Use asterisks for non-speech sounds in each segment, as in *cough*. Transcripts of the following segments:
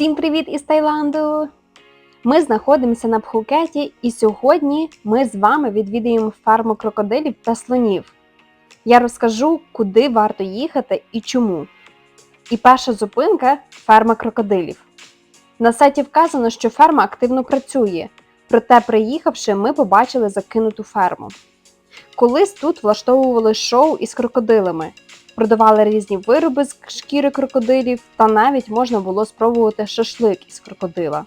Всім привіт із Таїланду! Ми знаходимося на Пхукеті, і сьогодні ми з вами відвідаємо ферму крокодилів та слонів. Я розкажу, куди варто їхати і чому. І перша зупинка ферма крокодилів. На сайті вказано, що ферма активно працює, проте, приїхавши, ми побачили закинуту ферму. Колись тут влаштовували шоу із крокодилами, продавали різні вироби з шкіри крокодилів, та навіть можна було спробувати шашлик із крокодила.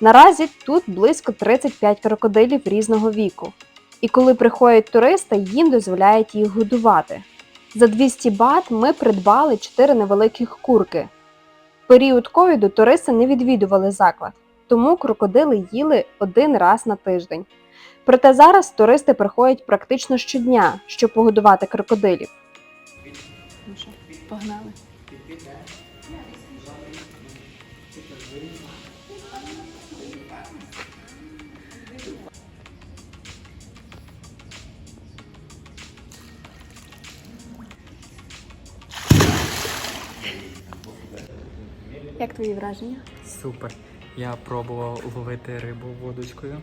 Наразі тут близько 35 крокодилів різного віку. І коли приходять туристи, їм дозволяють їх годувати. За 200 бат ми придбали 4 невеликих курки. В період ковіду туристи не відвідували заклад, тому крокодили їли один раз на тиждень. Проте зараз туристи приходять практично щодня, щоб погодувати крокодилів. Ну що, погнали. Як твої враження? Супер. Я пробував ловити рибу вудочкою.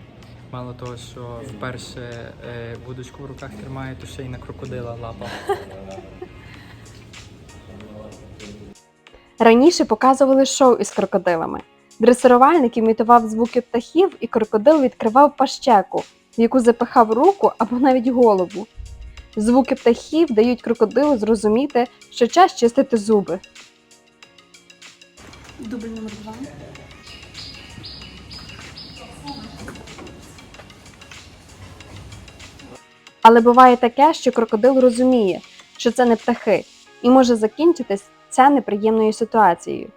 Мало того, що вперше е, вудочку в руках тримаю, то ще й на крокодила лапав. *laughs* Раніше показували шоу із крокодилами. Дресирувальник імітував звуки птахів, і крокодил відкривав пащеку, в яку запихав руку або навіть голову. Звуки птахів дають крокодилу зрозуміти, що час чистити зуби. Дубль номер два. Але буває таке, що крокодил розуміє, що це не птахи, і може закінчитись це неприємною ситуацією.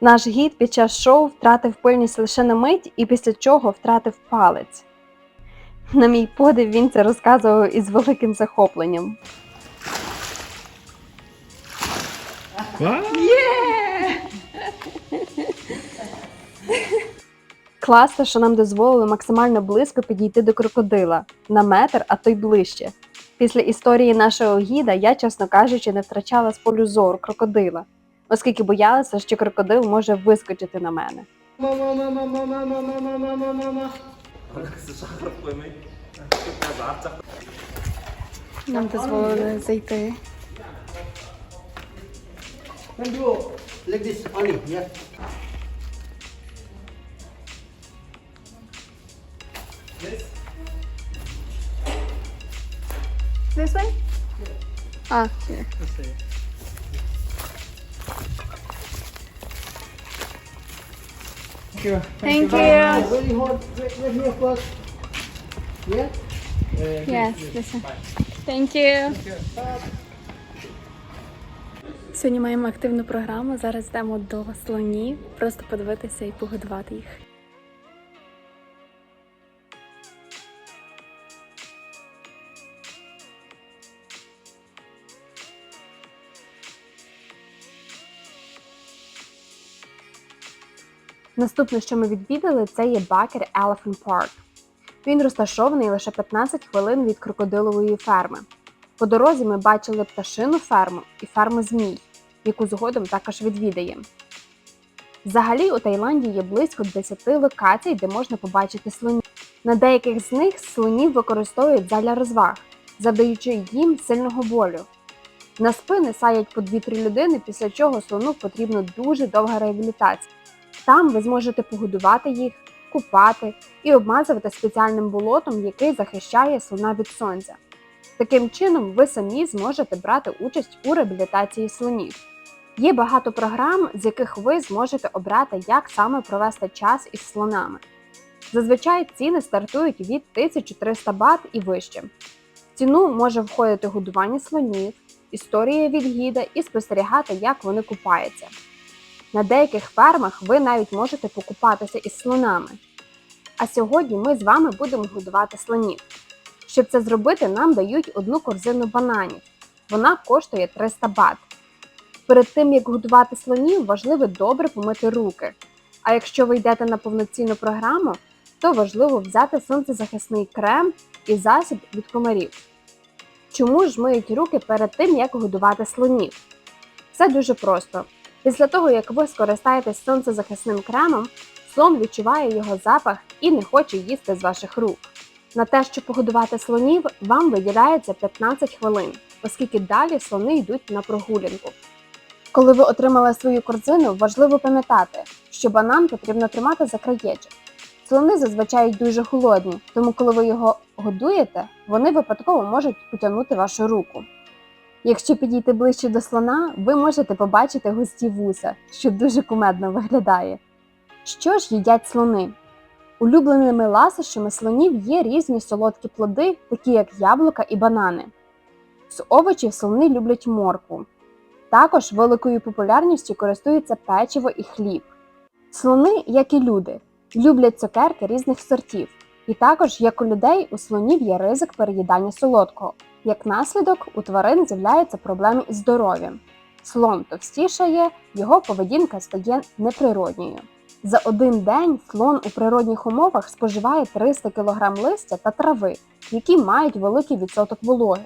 Наш гід під час шоу втратив пильність лише на мить і після чого втратив палець. На мій подив він це розказував із великим захопленням. Класно, що нам дозволили максимально близько підійти до крокодила на метр, а то й ближче. Після історії нашого гіда я, чесно кажучи, не втрачала з полю зору крокодила, оскільки боялася, що крокодил може вискочити на мене. Мама, мама, мама, мама, мама, мама, мама. Нам дозволили зайти. Like this only? Yeah. This way? Ah, here. Thank you. Thank you. Very hot. Wait, wait here first. Yeah. Uh, Yes, this one. Thank you. Сьогодні маємо активну програму. Зараз йдемо до слонів, просто подивитися і погодувати їх. Наступне, що ми відвідали, це є Бакер Elephant Park. Він розташований лише 15 хвилин від крокодилової ферми. По дорозі ми бачили пташину ферму і ферму змій, яку згодом також відвідаємо. Взагалі у Таїланді є близько 10 локацій, де можна побачити слонів. На деяких з них слонів використовують для розваг, завдаючи їм сильного болю. На спини саять по 2-3 людини, після чого слону потрібна дуже довга реабілітація. Там ви зможете погодувати їх, купати і обмазувати спеціальним болотом, який захищає слона від сонця. Таким чином, ви самі зможете брати участь у реабілітації слонів. Є багато програм, з яких ви зможете обрати, як саме провести час із слонами. Зазвичай ціни стартують від 1300 бат і вище. В ціну може входити годування слонів, історія від гіда і спостерігати, як вони купаються. На деяких фермах ви навіть можете покупатися із слонами. А сьогодні ми з вами будемо годувати слонів. Щоб це зробити, нам дають одну корзину бананів. Вона коштує 300 бат. Перед тим як годувати слонів, важливо добре помити руки. А якщо ви йдете на повноцінну програму, то важливо взяти сонцезахисний крем і засіб від комарів. Чому ж миють руки перед тим, як годувати слонів? Все дуже просто. Після того, як ви скористаєтесь сонцезахисним кремом, слон відчуває його запах і не хоче їсти з ваших рук. На те, щоб погодувати слонів, вам виділяється 15 хвилин, оскільки далі слони йдуть на прогулянку. Коли ви отримали свою корзину, важливо пам'ятати, що банан потрібно тримати за краєчок. Слони зазвичай дуже холодні, тому коли ви його годуєте, вони випадково можуть потягнути вашу руку. Якщо підійти ближче до слона, ви можете побачити густі вуса, що дуже кумедно виглядає. Що ж їдять слони? Улюбленими ласощами слонів є різні солодкі плоди, такі як яблука і банани. З овочів слони люблять моркву. Також великою популярністю користуються печиво і хліб. Слони, як і люди, люблять цукерки різних сортів. І також, як у людей, у слонів є ризик переїдання солодкого. Як наслідок, у тварин з'являються проблеми із здоров'ям. Слон товстішає, його поведінка стає неприродньою. За один день слон у природних умовах споживає 300 кг листя та трави, які мають великий відсоток вологи.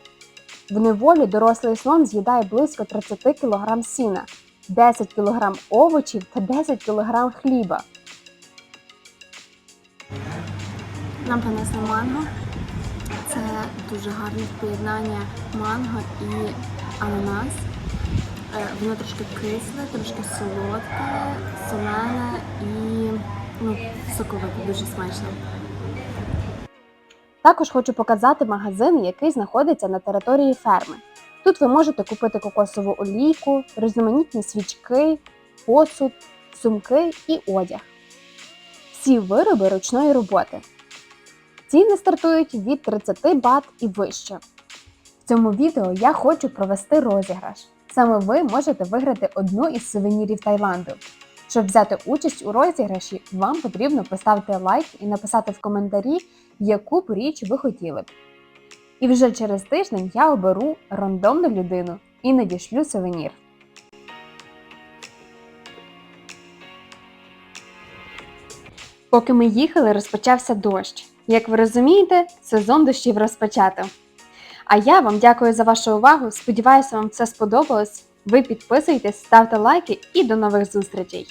В неволі дорослий слон з'їдає близько 30 кг сіна, 10 кг овочів та 10 кг хліба. Нам принесли манго. Дуже гарне поєднання манго і ананас. Е, Воно трошки кисле, трошки солодке, солене і ну, соковите, дуже смачно. Також хочу показати магазин, який знаходиться на території ферми. Тут ви можете купити кокосову олійку, різноманітні свічки, посуд, сумки і одяг. Всі вироби ручної роботи. Ціни стартують від 30 бат і вище. В цьому відео я хочу провести розіграш. Саме ви можете виграти одну із сувенірів Таїланду. Щоб взяти участь у розіграші, вам потрібно поставити лайк і написати в коментарі, яку б річ ви хотіли б. І вже через тиждень я оберу рандомну людину і надішлю сувенір. Поки ми їхали, розпочався дощ. Як ви розумієте, сезон дощів розпочато. А я вам дякую за вашу увагу. Сподіваюся, вам це сподобалось. Ви підписуйтесь, ставте лайки і до нових зустрічей!